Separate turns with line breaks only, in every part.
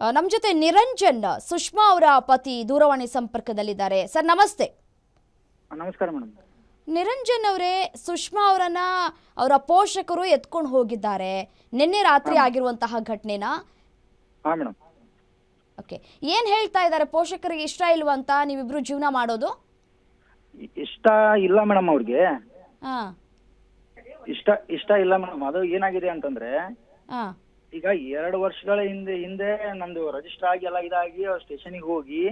ಆ, ನಮ್ ಜೊತೆ ನಿರಂಜನ್ ಸುಷ್ಮಾ ಅವರ ಪತಿ ದೂರವಾಣಿ ಸಂಪರ್ಕದಲ್ಲಿದ್ದಾರೆ. ಸರ್ ನಮಸ್ತೆ.
ನಮಸ್ಕಾರ ಮೇಡಮ್.
ನಿರಂಜನ್ ಅವರೇ ಸುಷ್ಮಾ ಅವರನ್ನ ಅವರ ಪೋಷಕರು ಎತ್ಕೊಂಡು ಹೋಗಿದ್ದಾರೆ. ನಿನ್ನೆ ರಾತ್ರಿ ಆಗಿರುವಂತಹ ಘಟನೆನ?
ಹಾಂ ಮೇಡಮ್.
ಓಕೆ. ಏನ್ ಹೇಳ್ತಾ ಇದ್ದಾರೆ? ಪೋಷಕರಿಗೆ ಇಷ್ಟ ಇಲ್ವಂತ ನೀವಿಬ್ರು ಜೀವನ ಮಾಡೋದು?
ಇಷ್ಟ ಇಲ್ಲ ಮೇಡಮ್ ಅವ್ರಿಗೆ.
ಹಾ.
ಇಷ್ಟ ಇಷ್ಟ ಇಲ್ಲ ಮೇಡಮ್. ಅದು ಏನಾಗಿದೆ ಅಂತಂದ್ರೆ
ಹಾ.
ಈಗ ಎರಡು ವರ್ಷಗಳ ಹಿಂದೆ ಹಿಂದೆ ನಂದು ರಿಜಿಸ್ಟರ್ ಆಗಿ ಎಲ್ಲ ಇದಾಗಿ ಸ್ಟೇಷನಿಗೆ ಹೋಗಿ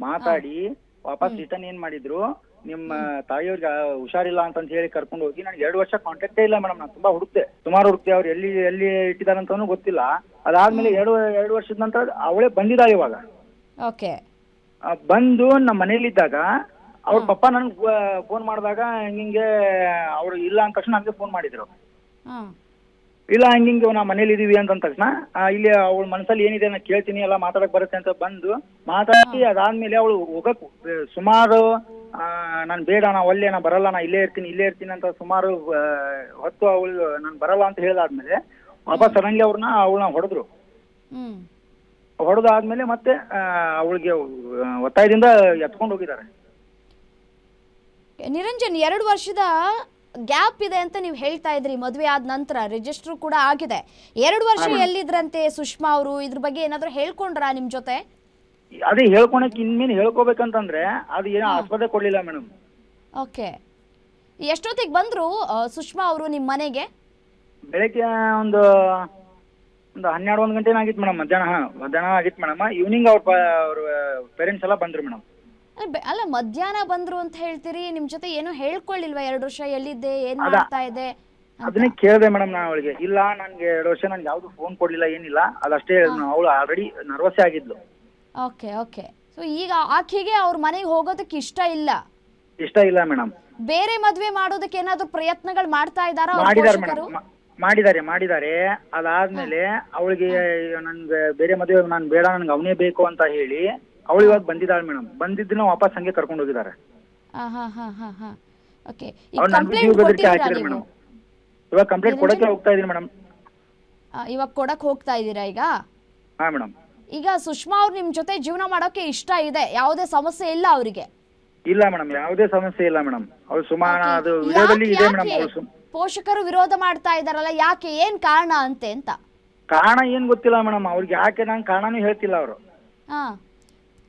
ಮಾತಾಡಿ ವಾಪಸ್ ರಿಟರ್ನ್ ಏನ್ ಮಾಡಿದ್ರು? ನಿಮ್ಮ ತಾಯಿಯವ್ರಿಗೆ ಹುಷಾರಿಲ್ಲ ಅಂತ ಹೇಳಿ ಕರ್ಕೊಂಡು ಹೋಗಿ ನನಗೆ ಎರಡು ವರ್ಷ ಕಾಂಟ್ಯಾಕ್ಟೇ ಇಲ್ಲ ಮೇಡಮ್ ನಾನು ತುಂಬಾ ಹುಡುಕ್ತೆ ಸುಮಾರು ಹುಡುಕ್ತೆ ಅವ್ರು ಎಲ್ಲಿ ಎಲ್ಲಿ ಇಟ್ಟಿದಾರೆ ಅಂತಾನು ಗೊತ್ತಿಲ್ಲ. ಅದಾದ್ಮೇಲೆ ಎರಡು ಎರಡು ವರ್ಷದ ನಂತರ ಅವಳೇ ಬಂದಿದ್ದಾಳೆ ಇವಾಗ.
ಓಕೆ.
ಆ, ಬಂದು ನಮ್ಮ ಮನೇಲಿದ್ದಾಗ ಅವ್ರ ಪಪ್ಪ ನನ್ಗೆ ಫೋನ್ ಮಾಡಿದಾಗ ಹಿಂಗೆ ಅವ್ರು ಇಲ್ಲ ಅಂತ ತಕ್ಷಣ ನನಗೆ ಫೋನ್ ಮಾಡಿದ್ರು.
ಹಾ
ಇಲ್ಲ ಹಂಗಿಂಗೆ ನಾ ಮನೇಲಿ ಇದೀವಿ ಅಂತ ಅಂದ ತಕ್ಷಣ ಆ, ಇಲ್ಲಿ ಅವಳ ಮನಸ್ಸಲ್ಲಿ ಏನಿದೆ ನಾ ಕೇಳ್ತೀನಿ ಎಲ್ಲ ಮಾತಾಡಕ್ ಬರುತ್ತೆ ಅಂತ ಬಂದು ಮಾತಾಡಿ ಅದಾದ್ಮೇಲೆ ಅವಳು ಹೋಗಕ್ ಆ, ಸುಮಾರು ನಾನು ಬೇಡ ನಾ ಒಲ್ಲೆ ನಾ ಬರಲ್ಲ ನಾ ಇಲ್ಲೇ ಇರ್ತೀನಿ ಇಲ್ಲೇ ಇರ್ತೀನಿ ಅಂತ ಸುಮಾರು ಆ, ಹೊತ್ತು ಅವಳು ನಾನು ಬರಲ್ಲ ಅಂತ ಹೇಳಿದಾದ್ಮೇಲೆ ವಾಪಸ್ ಸಡನ್ಲಿ ಅವ್ರನ್ನ ಅವಳನ್ನ ಹೊಡೆದ್ರು.
ಹ್ಮ್.
ಹೊಡೆದಾದ್ಮೇಲೆ ಮತ್ತೆ ಅವಳಿಗೆ ಒತ್ತಾಯದಿಂದ ಎತ್ಕೊಂಡು ಹೋಗಿದ್ದಾರೆ.
ನಿರಂಜನ್ ಎರಡು ವರ್ಷದ ಗ್ಯಾಪ್ ಇದೆ ಅಂತ ನೀವು ಹೇಳ್ತಾ ಇದ್ರಿ ಮದುವೆ ಆದ ನಂತರ ರಿಜಿಸ್ಟರ್ ಕೂಡ ಆಗಿದೆ. ಎರಡು ವರ್ಷ ಎಲ್ಲಿದ್ರಂತೆ ಸುಷ್ಮಾ ಅವರು? ಇದ್ರ ಬಗ್ಗೆ ಏನಾದ್ರು ಹೇಳ್ಕೊಂಡ್ರಾ ನಿಮ್ ಜೊತೆ?
ಅದೇ ಹೇಳ್ಕೊಳಕ್ ಇನ್ಮೇನ್ ಹೇಳ್ಕೊಬೇಕಂತಂದ್ರೆ ಅದು ಏನೋ ಆಸ್ಪತ್ರೆ ಕೊಡ್ಲಿಲ್ಲ ಮೇಡಮ್.
ಓಕೆ. ಎಷ್ಟೊತ್ತಿಗೆ ಬಂದ್ರು ಆ, ಸುಷ್ಮಾ ಅವರು ನಿಮ್ ಮನೆಗೆ?
ಬೆಳಗ್ಗೆ ಒಂದು ಒಂದು ಹನ್ನೆರಡು ಒಂದು ಗಂಟೆ ಆಗಿತ್ತು ಮೇಡಮ್ ಮಧ್ಯಾಹ್ನ. ಹಾ ಮಧ್ಯಾಹ್ನ ಆಗಿತ್ತು ಮೇಡಮ್. ಈವ್ನಿಂಗ್ ಅವ್ರ ಅವ್ರ ಪೇರೆಂಟ್ಸ್ ಎಲ್ಲ ಬಂದ್ರು ಮೇಡಮ್.
ಅಲ್ಲ, ಮಧ್ಯಾಹ್ನ ಬಂದ್ರು ಅಂತ ಹೇಳ್ತೀರಿ ನಿಮ್ ಜೊತೆ ಏನು ಹೇಳ್ಕೊಳ್ಳಿಲ್ವಾ ಎರಡು ವರ್ಷ ಎಲ್ಲಿದ್ದೆ ಏನ್
ಅದ-
ಮಾಡ್ತಾ ಇದೆ
ಅದನ್ನೇ ಕೇಳಿದೆ ಮೇಡಮ್ ನಾನು ಅವಳಿಗೆ. ಇಲ್ಲ ನನ್ಗೆ ಎರಡು ವರ್ಷ ನನ್ಗೆ ಯಾವ್ದು ಫೋನ್ ಕೊಡ್ಲಿಲ್ಲ ಏನಿಲ್ಲ. ಅದಷ್ಟೇ ಅವಳು already nervous ಆಗಿದ್ಲು.
Okay okay. So ಈಗ ಆಕೆಗೆ ಅವ್ರ ಮನೆಗೆ ಹೋಗೋದಕ್ಕೆ ಇಷ್ಟ ಇಲ್ಲ?
ಇಷ್ಟ ಇಲ್ಲ ಮೇಡಮ್.
ಬೇರೆ ಮದ್ವೆ ಮಾಡೋದಕ್ಕೆ ಏನಾದ್ರು ಪ್ರಯತ್ನಗಳು ಮಾಡ್ತಾ ಇದಾರಾ ಅವ್ರ
ಮಾಡಿದ್ದಾರೆ
ಪೋಷಕರು?
ಮೇಡಮ್ ಮಾಡಿದ್ದಾರೆ ಮಾಡಿದ್ದಾರೆ ಅದಾದ್ಮೇಲೆ ಅವಳಿಗೆ ನನ್ಗೆ ಬೇರೆ ಮದುವೆ ನಾನು ಬೇಡ ನನ್ಗೆ ಅವನೇ ಬೇಕು ಅಂತ ಹೇಳಿ ಅವಳು ಇವಾಗ ಬಂದಿದ್ದಾಳೆ ಮೇಡಮ್. ಬಂದಿದ್ದನ್ನ ವಾಪಸ್ ಹಂಗೆ ಕರ್ಕೊಂಡು ಹೋಗಿದ್ದಾರೆ.
ಹಾ ಹಾ ಹಾ ಹಾ ಹಾ. ಓಕೆ ಈಗ
ಅವ್ರು ನನ್ಗೆ
ಕಂಪ್ಲೇಂಟ್
ಜೀವ ಬೆದರಿಕೆ
ಕೊಟ್ಟಿದ್ದೀರಾ
ಹಾಕಿದ್ರು
ನೀವು?
ಮೇಡಮ್. ಇವಾಗ ಕಂಪ್ಲೇಂಟ್ ಕೊಡಕ್ಕೆ ಹೋಗ್ತಾ ಇದೀನಿ ಮೇಡಮ್.
ಆ, ಇವಾಗ ಕೊಡಕ್ ಹೋಗ್ತಾ ಇದ್ದೀರಾ ಈಗ?
ಹಾ ಮೇಡಮ್.
ಈಗ ಸುಷ್ಮಾ ಅವ್ರು ನಿಮ್ ಜೊತೆ ಜೀವನ ಮಾಡೋಕೆ ಇಷ್ಟ ಇದೆ. ಯಾವುದೇ ಸಮಸ್ಯೆ ಇಲ್ಲ ಅವರಿಗೆ?
ಇಲ್ಲ ಮೇಡಮ್ ಯಾವುದೇ ಸಮಸ್ಯೆ ಇಲ್ಲ ಮೇಡಮ್. ಅವಳು ಸುಮಾನ ಅದು ವಿಡಿಯೋದಲ್ಲಿ ಇದೆ ಮೇಡಮ್ ಅವಳು ಸುಮ್
ಪೋಷಕರು ವಿರೋಧ ಮಾಡ್ತಾ ಇದಾರಲ್ಲ ಯಾಕೆ? ಏನ್ ಕಾರಣ ಅಂತೆ ಅಂತ?
ಕಾರಣ ಏನ್ ಗೊತ್ತಿಲ್ಲ ಮೇಡಮ್. ಅವ್ರಿಗೆ ಯಾಕೆ ನಂಗೆ ಕಾರಣನೂ ಹೇಳ್ತಿಲ್ಲ ಅವರು.
ಹಾ.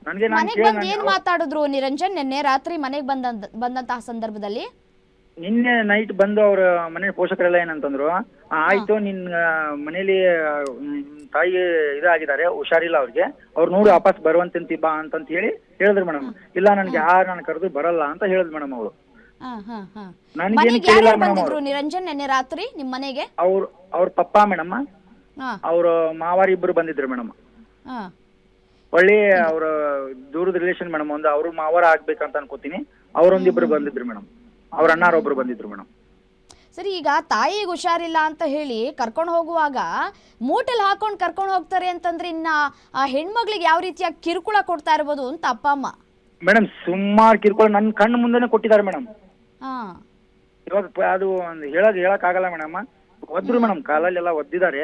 ನನಗೆ ನಾನು
ಮನೆಗ್ ಬಂದ್ ಏನ್ ಮಾತಾಡಿದ್ರು ನಿರಂಜನ್? ನಿನ್ನೆ ರಾತ್ರಿ ಮನೆಗ್ ಬಂದ ಬಂದಂತಹ ಸಂದರ್ಭದಲ್ಲಿ?
ನಿನ್ನೆ ನೈಟ್ ಬಂದು ಅವ್ರ ಮನೆ ಪೋಷಕರೆಲ್ಲ ಏನಂತಂದ್ರು ಆ, ಆಯ್ತು ನಿನ್ ಮನೇಲಿ ಆ, ತಾಯಿ ಇದಾಗಿದ್ದಾರೆ ಹುಷಾರಿಲ್ಲ ಅವ್ರಿಗೆ. ಅವ್ರು ನೋಡಿ ವಾಪಸ್ ಬರುವಂತಂತಿ ಬಾ ಅಂತಂತ ಹೇಳಿ ಹೇಳಿದ್ರು ಮೇಡಮ್. ಇಲ್ಲ ನನ್ಗೆ ಯಾರು ನಾನು ಕರೆದು ಬರಲ್ಲ ಅಂತ ಹೇಳಿದ್ರು ಮೇಡಮ್ ಅವಳು
ಹಾ ಹಾ ಹಾ.
ನನ್ಗೇನು
ಮನೆಗೆ
ಕೇಳಿಲ್ಲ
ಯಾರು
ಮೇಡಮ್
ಬಂದಿದ್ರು ನಿರಂಜನ್ ನಿನ್ನೆ ರಾತ್ರಿ ನಿಮ್ ಮನೆಗೆ?
ಅವ್ರ ಅವ್ರ ಪಪ್ಪ ಮೇಡಮ್.
ಹಾ.
ಅವ್ರ ಮಾವಾರಿ ಇಬ್ರು ಬಂದಿದ್ರು ಮೇಡಮ್.
ಹಾ.
ಒಳ್ಳೆ ಅವ್ರ ದೂರದ ರಿಲೇಷನ್ ಮೇಡಮ್ ಒಂದು ಅವ್ರ ಮಾವರ ಆಗ್ಬೇಕಂತ ಅನ್ಕೋತೀನಿ. ಅವ್ರೊಂದಿಬ್ರು ಬಂದಿದ್ರು ಮೇಡಮ್ ಅವ್ರ ಅಣ್ಣಾರೊಬ್ರು ಬಂದಿದ್ರು ಮೇಡಮ್
ಸರಿ ಈಗ ತಾಯಿಗೆ ಹುಷಾರಿಲ್ಲ ಅಂತ ಹೇಳಿ ಕರ್ಕೊಂಡು ಹೋಗುವಾಗ ಮೂಟೆಲ್ ಹಾಕೊಂಡು ಕರ್ಕೊಂಡು ಹೋಗ್ತಾರೆ ಅಂತಂದ್ರೆ ಇನ್ನ ಆ ಹೆಣ್ಮಕ್ಳಿಗೆ ಯಾವ ರೀತಿಯ ಕಿರುಕುಳ ಕೊಡ್ತಾ ಇರ್ಬೋದು ಅಂತ ಅಪ್ಪ ಅಮ್ಮ?
ಮೇಡಮ್ ಸುಮಾರು ಕಿರುಕುಳ ನನ್ನ ಕಣ್ಣು ಮುಂದೆನೆ ಕೊಟ್ಟಿದ್ದಾರೆ ಮೇಡಮ್
ಹಾ.
ಇವಾಗ ಪ- ಅದು ಒಂದು ಹೇಳೋದು ಹೇಳಕ್ ಆಗಲ್ಲ ಮೇಡಮ್ ಒದ್ರು ಮೇಡಮ್ ಕಾಲಲ್ಲೆಲ್ಲ ಒದ್ದಿದ್ದಾರೆ.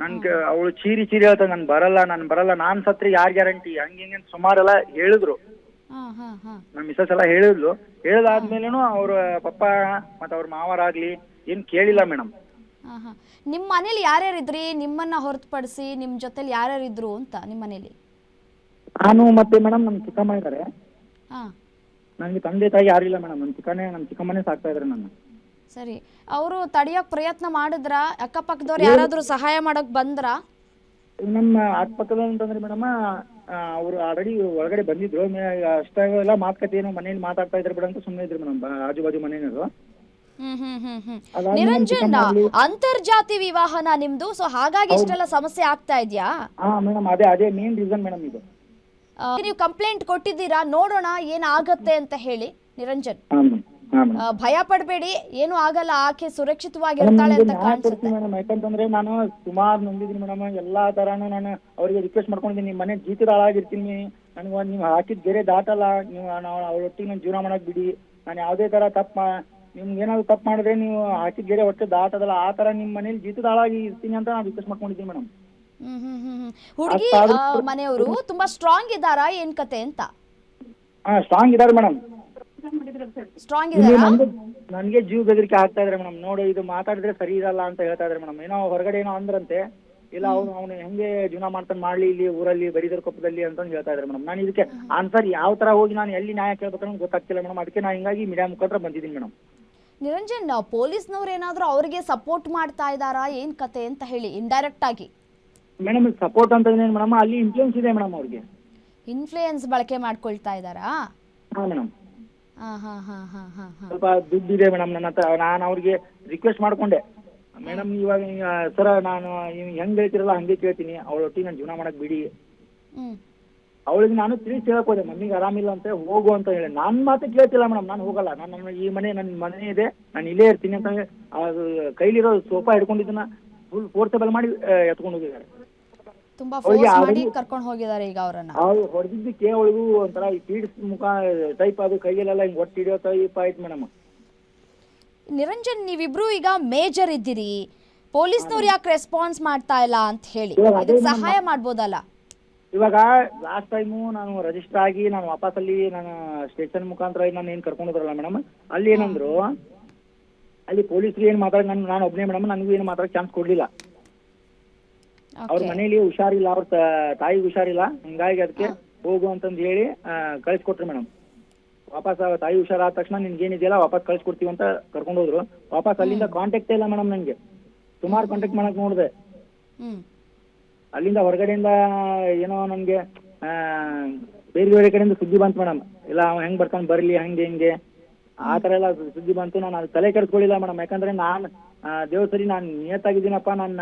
ನನ್ಗೆ ಅವಳು ಚೀರಿ ಚೀರಿ ಹೇಳ್ತ ನಾನು ಬರಲ್ಲ ನಾನು ಬರಲ್ಲ ನಾನ್ ಸತ್ರಿ ಯಾರ್ ಗ್ಯಾರಂಟಿ? ಹಂಗ ಹಿಂಗೆ ಅಂತ ಸುಮಾರೆಲ್ಲ ಹೇಳಿದ್ರು. ನಮ್ಮ ಮಿಸಸ್ ಎಲ್ಲ ಹೇಳಿದ್ಲು. ಹೇಳಿದಾದ್ಮೇಲೆನು ಅವ್ರ ಪಪ್ಪ ಮತ್ತೆ ಅವ್ರ ಮಾವರಾಗ್ಲಿ ಏನ್ ಕೇಳಿಲ್ಲ ಮೇಡಮ್
ನಿಮ್ಮ ಮನೇಲಿ ಯಾರ್ಯಾರಿದ್ರಿ ನಿಮ್ಮನ್ನ ಹೊರತುಪಡಿಸಿ ನಿಮ್ ಜೊತೆಲಿ ಯಾರ್ಯಾರು ಇದ್ರು ಅಂತ ನಿಮ್ಮ ಮನೇಲಿ?
ನಾನು ಮತ್ತೆ ಮೇಡಮ್ ನಮ್ ಚಿಕ್ಕಮ್ಮ ಇದ್ದಾರೆ
ಹಾ.
ನನಗೆ ತಂದೆ ತಾಯಿ ಯಾರಿಲ್ಲ ಮೇಡಮ್ ನಮ್ ಚಿಕ್ಕನೇ ನಮ್ ಚಿಕ್ಕಮ್ಮನೇ ಸಾಕ್ತಾ ಇದ್ದಾರೆ ನನ್ನ.
ಸರಿ. ಅವರು ತಡಿಯೋಕ್ ಪ್ರಯತ್ನ ಮಾಡಿದ್ರ? ಅಕ್ಕಪಕ್ಕದವ್ರು ಯಾರಾದ್ರೂ ಸಹಾಯ ಮಾಡಕ್ ಬಂದ್ರ?
ನಮ್ಮ ಅಕ್ಕಪಕ್ಕದ ಅಂತಂದ್ರೆ ಮೇಡಮ್ ಅವ್ರು ಆಲ್ರೆಡಿ ಒಳಗಡೆ ಬಂದಿದ್ರು. ಅಷ್ಟಾಗೆಲ್ಲ ಮಾತುಕತೆ ಏನೋ ಮನೇಲಿ ಮಾತಾಡ್ತಾ ಇದ್ರು ಬಿಡಂತ ಸುಮ್ಮನೆ ಇದ್ರು ಮೇಡಮ್ ಆಜು ಬಾಜು
ಹ್ಮ್ ನಿರಂಜನ್ ಅಂತರ್ಜಾತಿ ವಿವಾಹನ ನಿಮ್ದು? ಸೊ ಹಾಗಾಗಿ ಇಷ್ಟೆಲ್ಲ ಸಮಸ್ಯೆ ಆಗ್ತಾ ಇದ್ಯಾ?
ಹಾ ಮೇಡಮ್ ಅದೇ ಅದೇ ಮೇನ್ ರೀಸನ್ ಮೇಡಮ್ ಇದು.
ನೀವು ಕಂಪ್ಲೇಂಟ್ ಕೊಟ್ಟಿದ್ದೀರಾ? ನೋಡೋಣ ಏನಾಗತ್ತೆ ಅಂತ ಹೇಳಿ ನಿರಂಜನ್. ಭಯ ಪಡಬೇಡಿ. ಏನು ಆಗಲ್ಲ. ಆಕೆ ಸುರಕ್ಷಿತವಾಗಿರ್ತಾಳೆ ಅಂತ ಕಾಣಿಸುತ್ತೆ.
ಮೇಡಮ್ ಯಾಕಂತಂದ್ರೆ ನಾನು ಸುಮಾರು ನಂಬಿದೀನಿ ಮೇಡಮ್ ಎಲ್ಲಾ ತರಾನು ನಾನು ಅವರಿಗೆ ರಿಕ್ವೆಸ್ಟ್ ಮಾಡ್ಕೊಂಡಿದ್ದೀನಿ. ನಿಮ್ಮ ಮನೆ ಜೀತದ ಹಾಳಾಗಿರ್ತೀನಿ. ನನಗೆ ಒಂದು ನೀವು ಹಾಕಿದ ಬೇರೆ ದಾಟಲ್ಲ. ನೀವು ನಾವು ಅವಳೊಟ್ಟಿಗೆ ನಾನು ಜೀವನ ಮಾಡಕ್ ಬಿಡಿ. ನಾನು ಯಾವುದೇ ತರ ತಪ್ಪು ನಿಮ್ಗೆ ಏನಾದ್ರು ತಪ್ಪು ಮಾಡಿದ್ರೆ ನೀವು ಹಾಕಿದ ಗೆರೆ ಹೊಟ್ಟೆ ದಾಟದಲ್ಲ. ಆ ತರ ನಿಮ್ಮ ಮನೇಲಿ ಜೀತದ ಆಳಾಗಿ ಇರ್ತೀನಿ ಅಂತ ನಾನು ರಿಕ್ವೆಸ್ಟ್ ಮಾಡ್ಕೊಂಡಿದ್ದೀನಿ ಮೇಡಮ್.
ಹುಡುಗಿ ಮನೆಯವರು ತುಂಬಾ ಸ್ಟ್ರಾಂಗ್ ಇದ್ದಾರಾ? ಏನ್ ಕತೆ ಅಂತ?
ಹಾ ಸ್ಟ್ರಾಂಗ್ ಇದ್ದಾರೆ ಮೇಡಮ್
ಸ್ಟ್ರಾಂಗ್
ಇಲ್ಲಿ ನಮ್ದು ನನಗೆ ಜೀವ ಬೆದರಿಕೆ ಆಗ್ತಾ ಇದ್ರೆ ಮೇಡಮ್. ನೋಡಿ ಇದು ಮಾತಾಡಿದ್ರೆ ಸರಿ ಇರಲ್ಲ ಅಂತ ಹೇಳ್ತಾ ಇದ್ರೆ ಮೇಡಮ್. ಏನೋ ಹೊರಗಡೆ ಏನೋ ಅಂದ್ರಂತೆ ಇಲ್ಲ ಅವ್ನು ಅವನು ಹೆಂಗೆ ಜೀವನ ಮಾಡ್ತಾನೆ ಮಾಡ್ಲಿ ಇಲ್ಲಿ ಊರಲ್ಲಿ ಬರೀದರ್ ಕೊಪ್ಪದಲ್ಲಿ ಅಂತ ಹೇಳ್ತಾ ಇದ್ರೆ ಮೇಡಮ್. ನಾನು ಇದಕ್ಕೆ ಆನ್ಸರ್ ಯಾವ ತರ ಹೋಗಿ ನಾನು ಎಲ್ಲಿ ನ್ಯಾಯ ಕೇಳ್ಬೇಕಂತ ಗೊತ್ತಾಗ್ತಿಲ್ಲ ಮೇಡಮ್. ಅದಕ್ಕೆ ನಾನು ಹಿಂಗಾಗಿ ಮೀಡಿಯಾ ಮುಖಾಂತರ ಬಂದಿದ್ದೀನಿ ಮೇಡಮ್.
ನಿರಂಜನ್ ಪೊಲೀಸ್ನವ್ರು ಏನಾದರೂ ಅವರಿಗೆ ಸಪೋರ್ಟ್ ಮಾಡ್ತಾ ಇದ್ದಾರಾ? ಏನ್ ಕತೆ ಅಂತ ಹೇಳಿ ಇಂಡೈರೆಕ್ಟ್ ಆಗಿ.
ಮೇಡಮ್ ಸಪೋರ್ಟ್ ಅಂತ ಮೇಡಮ್? ಅಲ್ಲಿ ಇನ್ಫ್ಲೂಯೆನ್ಸ್ ಇದೆ ಮೇಡಮ್ ಅವ್ರಿಗೆ.
ಇನ್ಫ್ಲೂಯೆನ್ಸ್ ಬಳಕೆ ಮಾಡ್ಕೊಳ್ತಾ ಇದ್ದಾರಾ?
ಹಾ ಮೇಡಮ್. ಸ್ವಲ್ಪ ದುಡ್ಡು ಇದೆ ಮೇಡಮ್ ನನ್ನ ಹತ್ರ. ನಾನು ಅವ್ರಿಗೆ ರಿಕ್ವೆಸ್ಟ್ ಮಾಡ್ಕೊಂಡೆ. ಮೇಡಮ್ ಇವಾಗ ಸರ ನಾನು ಹೆಂಗ್ ಹೇಳ್ತಿರಲ್ಲ ಹಂಗೆ ಕೇಳ್ತೀನಿ. ಅವಳ ಒಟ್ಟಿಗೆ ನಾನು ಜೀವನ ಮಾಡಕ್ ಬಿಡಿ. ಅವಳಿಗೆ ನಾನು ತಿಳಿಸಿ ಹೇಳಕ್ ಹೋದೆ. ಮಮ್ಮಿಗೆ ಆರಾಮಿಲ್ಲ ಅಂತ ಹೋಗು ಅಂತ ಹೇಳಿ. ನಾನ್ ಮಾತು ಕೇಳ್ತಿಲ್ಲ ಮೇಡಮ್. ನಾನು ಹೋಗಲ್ಲ. ನಾನು ನನ್ನ ಈ ಮನೆ ನನ್ನ ಮನೆ ಇದೆ. ನಾನು ಇಲ್ಲೇ ಇರ್ತೀನಿ ಅಂತ ಅದು ಕೈಲಿರೋ ಸೋಫಾ ಹಿಡ್ಕೊಂಡಿದ್ದನ್ನ ಫುಲ್ ಫೋರ್ಸಬಲ್ ಮಾಡಿ ಎತ್ಕೊಂಡು ಹೋಗಿದ್ದಾರೆ.
ತುಂಬಾ ಫೋರ್ಸ್ ಮಾಡಿ ಕರ್ಕೊಂಡು ಹೋಗಿದ್ದಾರೆ ಈಗ ಅವರನ್ನ.
ಅವ್ರು ಹೊಡೆದಿದ್ದಕ್ಕೆ ಅವಳಿಗೂ ಒಂಥರ ಈ ಪೀಡ್ಸ್ ಮುಖ ಟೈಪ್ ಅದು ಕೈಯಲ್ಲೆಲ್ಲ ಹಿಂಗ್ ಒಟ್ಟು ಹಿಡಿಯೋ ಟೈಪ್ ಆಯ್ತು ಮೇಡಮ್.
ನಿರಂಜನ್ ನೀವಿಬ್ರು ಈಗ ಮೇಜರ್ ಇದ್ದೀರಿ. ಪೊಲೀಸ್ನವ್ರು ಯಾಕೆ ರೆಸ್ಪಾನ್ಸ್ ಮಾಡ್ತಾ ಇಲ್ಲ ಅಂತ ಹೇಳಿ. ಇದಕ್ಕೆ ಸಹಾಯ ಮಾಡ್ಬೋದಲ್ಲ?
ಇವಾಗ ಲಾಸ್ಟ್ ಟೈಮು ನಾನು ರಿಜಿಸ್ಟರ್ ಆಗಿ ನಾನು ವಾಪಸ್ ಅಲ್ಲಿ ನಾನು ಸ್ಟೇಷನ್ ಮುಖಾಂತರ ನಾನು ಏನು ಕರ್ಕೊಂಡು ಹೋದ್ರಲ್ಲ ಮೇಡಮ್ ಅಲ್ಲಿ ಏನಂದ್ರು ಅಲ್ಲಿ ಪೊಲೀಸ್ರು ಏನು ಮಾತಾಡ ನಾನು ನಾನು ಒಬ್ಬನೇ ಮೇಡಮ್ ನನಗೂ ಏನು ಮಾತಾಡೋಕೆ ಚಾನ್ಸ್ ಕೊಡ್ಲಿಲ್ಲ. ಅವ್ರ ಮನೇಲಿ ಹುಷಾರಿಲ್ಲ ಅವ್ರ ತಾಯಿಗೆ ಹುಷಾರಿಲ್ಲ ಹಿಂಗಾಗಿ ಅದಕ್ಕೆ ಹೋಗು ಅಂತಂದ್ ಹೇಳಿ ಆ, ಕಳ್ಸ್ಕೊಟ್ರು ಮೇಡಮ್. ವಾಪಸ್ ತಾಯಿ ಹುಷಾರಾದ ತಕ್ಷಣ ನಿನ್ಗೆ ಏನಿದೆಯಲ್ಲ ವಾಪಸ್ ಕಳ್ಸ್ಕೊಡ್ತೀವಿ ಅಂತ ಕರ್ಕೊಂಡು ಹೋದ್ರು. ವಾಪಸ್ ಅಲ್ಲಿಂದ ಕಾಂಟ್ಯಾಕ್ಟ್ ಇಲ್ಲ ಮೇಡಮ್ ನಂಗೆ. ಸುಮಾರು ಕಾಂಟ್ಯಾಕ್ಟ್ ಮಾಡಕ್ ನೋಡಿದೆ. ಅಲ್ಲಿಂದ ಹೊರಗಡೆಯಿಂದ ಏನೋ ನನಗೆ ಬೇರೆ ಬೇರೆ ಕಡೆಯಿಂದ ಸುದ್ದಿ ಬಂತು ಮೇಡಮ್. ಇಲ್ಲ ಅವ ಹೆಂಗ್ ಬರ್ತಾನೆ ಬರ್ಲಿ ಹಂಗೆ ಹಿಂಗೆ. ಆ ತರ ಎಲ್ಲ ಸುದ್ದಿ ಬಂತು. ನಾನು ಅದು ತಲೆ ಕೆಡಿಸ್ಕೊಳ್ಳಿಲ್ಲ ಮೇಡಮ್. ಯಾಕಂದ್ರೆ ನಾನು ದೇವ್ ಸರಿ ನಾನು ನಿಯತ್ತಾಗಿದ್ದೀನಪ್ಪ. ನನ್ನ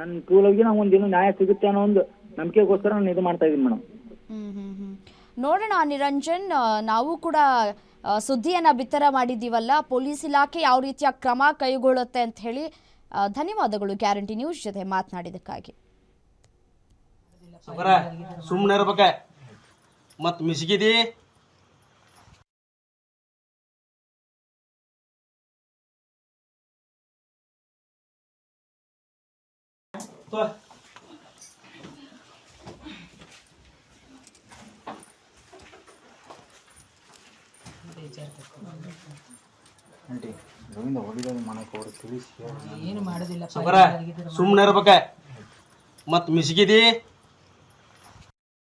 ನನ್ನ ಕೂಲವಿಗೆ ನಾವು ಒಂದಿನ ನ್ಯಾಯ ಸಿಗುತ್ತೆ ಅನ್ನೋ ಒಂದು ನಂಬಿಕೆಗೋಸ್ಕರ ನಾನು ಇದು ಮಾಡ್ತಾ ಇದ್ದೀನಿ ಮೇಡಮ್.
ನೋಡೋಣ ನಿರಂಜನ್ ನಾವು ಕೂಡ ಸುದ್ದಿಯನ್ನ ಬಿತ್ತರ ಮಾಡಿದ್ದೀವಲ್ಲ. ಪೊಲೀಸ್ ಇಲಾಖೆ ಯಾವ ರೀತಿಯ ಕ್ರಮ ಕೈಗೊಳ್ಳುತ್ತೆ ಅಂತ ಹೇಳಿ ಧನ್ಯವಾದಗಳು. ಗ್ಯಾರಂಟಿ ನ್ಯೂಸ್ ಜೊತೆ
ಮಾತನಾಡಿದಕ್ಕಾಗಿ ಸುಮ್ಮನೆ ಇರ್ಬೇಕ. ಮತ್ ಮಿಸ್ಗಿದಿ? ಅವರ ಸುಮ್ಮನೆ ಇರ್ಬೇಕ? ಮತ್ ಮಿಸ್ಗಿದಿ?